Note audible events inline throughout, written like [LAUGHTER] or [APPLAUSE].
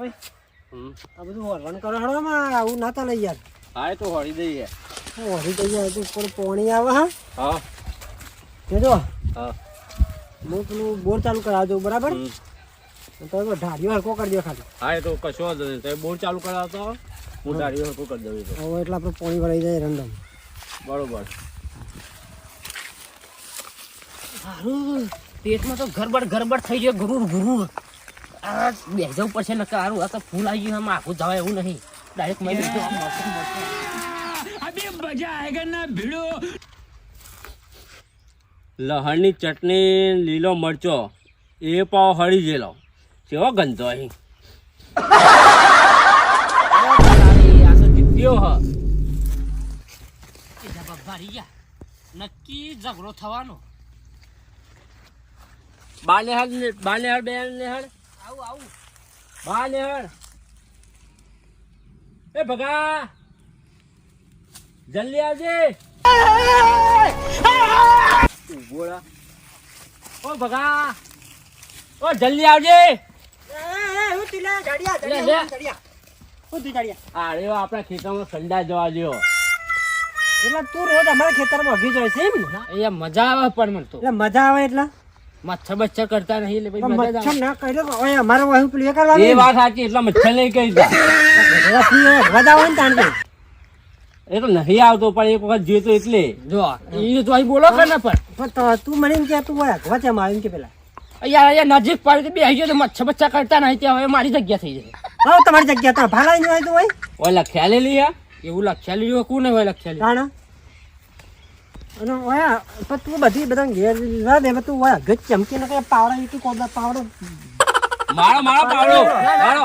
ભાઈ. હમ. આ બધું વળવાનું કરો હળો માં આવું નાતા ચાલે યાર. હા એ તો હોળી દઈએ. તો યાર તો ઉપર પાણી આવે હા? હા. તે હા. હું પેલું બોર ચાલુ કરાવજો બરાબર? તમે ઢાળીઓ હરકો કરી દો ખાલી. હા એ તો કશો નહીં. તમે બોર ચાલુ કરાવતો હું તારી હરકું કરી દઉં હવે એટલે આપણે પાણી ભરાઈ જાય રંડમ બરોબર. સારું પેટમાં તો ગરબડ ગરબડ થઈ જાય ગુરુર ગુરુર. આ બે જવું પડશે ને કારું આ તો ફૂલ આવી ગયું આમાં આખું જવાય એવું નહીં. ડાયરેક્ટ મેં લીધું આમ. લહણની ચટણી લીલો મરચો એ પાવ હળી ગયેલો. કેવો ગંધો અહીં. નક્કી ઝઘડો થવાનો બાને હાલ બાને હાલ બેન ને હાલ આવું આવું. બાને હાલ એ ભગા. જલ્દી આવજે. ઊભો ઓ ભગા. ઓ જલ્દી આવજે. આપણા ખેતરમાં સંડા જવા દો એટલે તું રોજ અમારા ખેતરમાં ભગી જાય છે એમ મજા આવે પણ મને તો. મજા આવે એટલે? મચ્છર બચ્છર કરતા નહીં એટલે પછી મચ્છર ના કર્યો ઓય અમારે વાહુ પેલું એ એ વાત સાચી એટલે મચ્છર નહીં કહી દા મજા આવે ને તાણ એ તો નહીં આવતો પણ એક વખત જોઈતો એટલે. જો એ તો અહીં બોલો કે ને પણ. પણ તું મને કે તું હોય વચ્ચે મારી કે પેલા. અહીંયા અહીંયા નજીક પડી બે ગયો તો મચ્છર બચ્છા કરતા નહીં ત્યાં હવે મારી જગ્યા થઈ જશે હા તમારી જગ્યા તો ભાલા નહીં હોય તો હોય. ઓલા ખ્યાલે લઈ એવું લખ્યા હોય કોને હોય લખ્યા તાણ? અને ઓયા પણ તું બધી બધા ઘેર ના દે તું ઓયા ગજ ચમકી ને કઈ પાવડા. ઈટું કોદા પાવડો. મારો મારો પાવડો મારો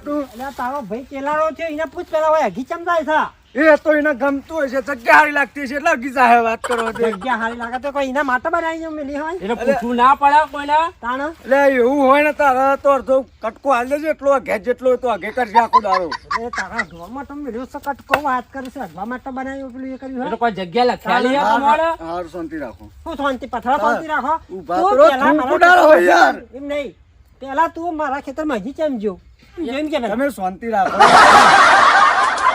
તું એના તારો ભાઈ કેલાળો છે એને પૂછ પેલા ઓયા ઘી ચમદાય થા એ તો એને ગમતું હોય છે જગ્યા હારી લાગતી છે એટલે ગીઝા હે વાત કરો તે. જગ્યા હારી લાગે તો કોઈ એના માટે બનાવી જો મેલી હોય? એટલે પૂછવું ના પડે કોઈના? તાણ? એટલે એવું હોય ને તારે તો અડધો કટકો હાલ દેજો એટલો ઘે જેટલો તો આગે કરજે આખો દારો એટલે તારા ઢોરમાં તો મેલ્યો છે કટકો વાત કરે છે અડવા માટે બનાવી પેલું એ કર્યું એ હોય તો કોઈ જગ્યા લખ્યાલી હે તમારે? હાર શાંતિ રાખો. હું શાંતિ? પથરા શાંતિ રાખો? ઊભા તું તો ખેતરમાં યાર. એમ નહીં. પેલા તું મારા ખેતરમાં હજી કેમ જો એમ કે તમે શાંતિ રાખો.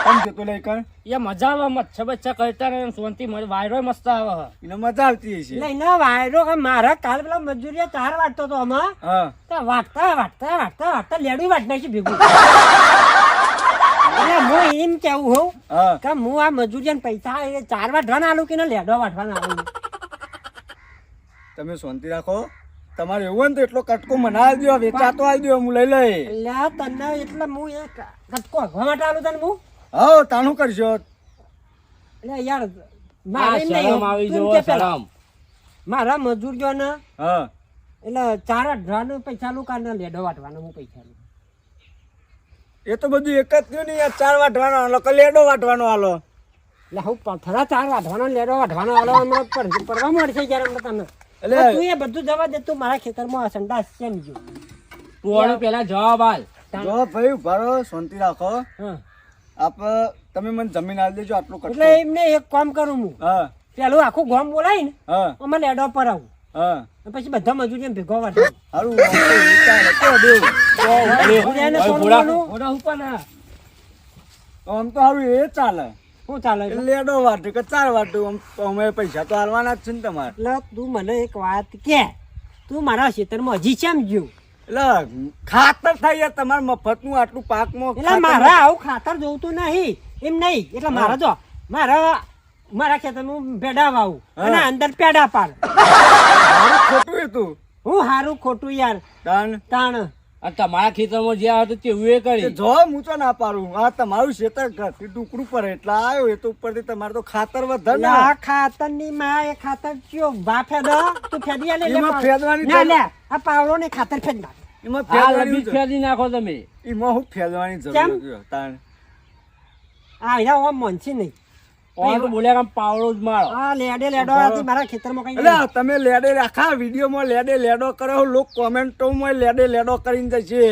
કેમ જતો લઈ કર એ મજા આવે મચ્છા બચ્ચા કરતા શાંતિ મળે વાયરો મસ્ત આવે. એને મજા આવતી હશે. વાયરો કે મારા કાલ પેલા મજૂરીએ ચાર વાટતો તો આમાં. હા. તો વાટતા વાટતા વાટતા વાટતા લેડું વાટ નાખી ભેગું. હું એમ કેવું હોઉં હા. કે હું આ મજૂરીને પૈસા એ ચાર વાટવાના આલું કે ના લેડો વાટવાના આલું. તમે શાંતિ રાખો. તમારે એવું ને તો એટલો કટકો મને આલી દો વેચાતો આવી દો હું લઈ લઈ લે તને એટલે હું એ કટકો હગવા માટે આલું તને હું? હા તાણું કરજો. એટલે યાર મારે નહીં, શરમ આવી જવો. શરમ. મારા મજૂરીઓને હા. એટલે ચાર અઢારનું પૈસા નું કાઢને લેડો વાટવાનું હું પૈસા નું એ તો બધું એક જ થયું ને યાર ચાર વાટવાનો હાલો કે લેડો વાટવાનો હાલો. એટલે હું પથરા ચાર વાટવાનો લેડો વાટવાનો હાલો હમણાં પડવા મળશે જ્યારે હમણાં તને એટલે તું એ બધું જવા દે તું મારા ખેતરમાં સંડાસ કેમ જો તું પેલા જવાબ હાલ જો ભાઈ ભરો શાંતિ રાખો. હા. આપ તમે મને જમીન આપી દેજો આટલું કટકો. એટલે એમને એક કામ કરું હું. હા. પેલું આખું ગામ બોલાય ને હા. મને લેડો પર આવું. હા. પછી બધા મજૂરી ભેગો વાટવાનું હારું આમ તો વિચાર દેવ. ઘોડા ઉપર ના આમ તો હારું એ ચાલે. શું ચાલે લેડો વાટું કે ચાર વાટું અમે પૈસા તો હાલવાના જ છે ને તમારે. એટલે તું મને એક વાત કે તું મારા ખેતરમાં હજી કેમ ગયું? એટલે ખાતર થાય યાર તમારે મફતનું આટલું પાકમાં એટલે મારા આવું ખાતર જોવતું નહીં એમ નહીં. એટલે મારા જો મારા મારા ખેતરનું ભેડા વાવું અને અંદર પેડા પાડ. ખોટું હતું હું હારું ખોટું યાર. તાણ. તાણ. તમારા ખેતરમાં જે આવે તો તેવું એ કરી. જો હું તો ના પાડું. આ તમારું ખેતર ઘરથી ટુકડું પડે એટલે આવ્યો એ તો ઉપરથી તમારે તો ખાતર વધારે ને આ ખાતરની. માં એ ખાતર કયો વા ફેદો? તું ફેદી આલે ફેદવાની ના લે આ પાવડો ને ખાતર ફેદ નાખ એમાં હાલ ફેરવાની નાખો તમે. એમાં હું ફેરવાની જરૂર તાણ આ એના ઓમ મોનસી નહીં. ઓન બોલ્યા કામ પાવડો જ મારો. આ લેડે લેડો આથી મારા ખેતરમાં કઈ એટલે તમે લેડે આખા વિડીયોમાં લેડે લેડો કરો લોક કોમેન્ટોમાં લેડે લેડો કરીને જશે.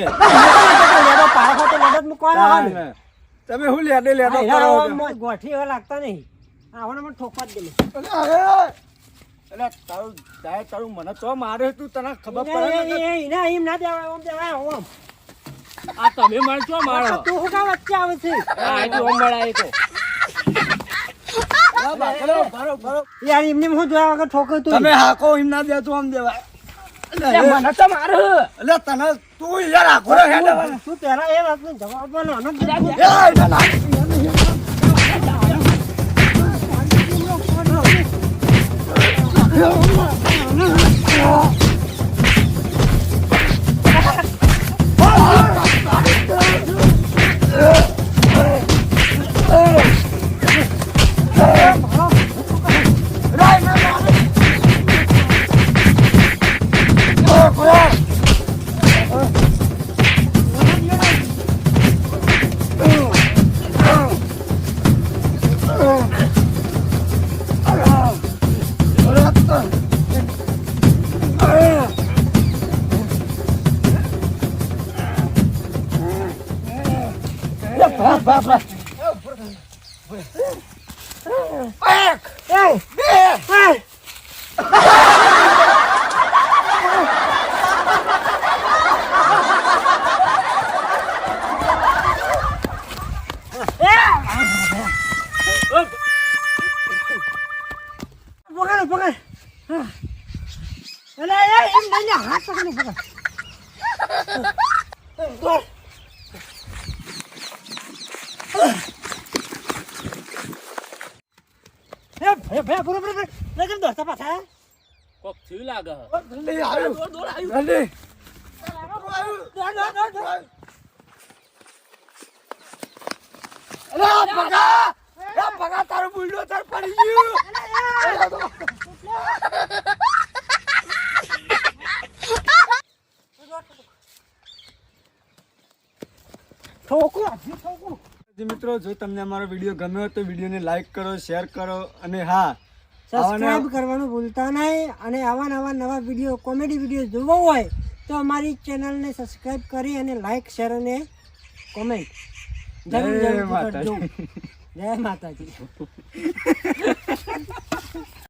[LAUGHS] લેડો તો લેડો જ મૂકવાનો હોય તમે હું લેડે લેડો કરો ગોઠી એવા લાગતા નહીં. આવવાના મને ઠોકવા જ દે અરે, એટલે તારું સાહેબ તારું મને તો મારે તું તને ખબર પડે એને- એમ ના દેવાય ઓમ દેવાય ઓમ. આ તમે મને ચો મારો? તું હું કા વચ્ચે આવે છે? આ એ ઓમ મળાય તો. યાર એમને હું જોયા વગર ઠોકર તું. તમે હાકો એમ ના દેતો આમ દેવાય. મને તો મારો. એટલે તને તું યાર આખો હેડે. તું પહેલા એ વાતનો જવાબ આપવાનો? પકડ પકડ. હા. અલે એ એમ નહીં ને હાથ પકડી પકડ. હે ભે ભે પૂરો પૂરો લે દોસ્તા પાછા કોક થયું લાગે જલ્દી આવ્યું. જલ્દી. અરે! આ ભગા, તારું બુલડોઝર પડી ગયું. ઠોકો હજી ઠોકો જી મિત્રો જો તમને અમારો વીડિયો ગમ્યો હોય તો વિડીયોને લાઈક કરો શેર કરો અને હા સબસ્ક્રાઇબ કરવાનું ભૂલતા નહીં અને આવા નવા નવા વીડિયો કોમેડી વીડિયો જોવો હોય તો અમારી ચેનલને સબસ્ક્રાઇબ કરી અને લાઈક શેર અને કોમેન્ટ જરૂર જય જરૂર માતાજી. જય માતાજી [LAUGHS]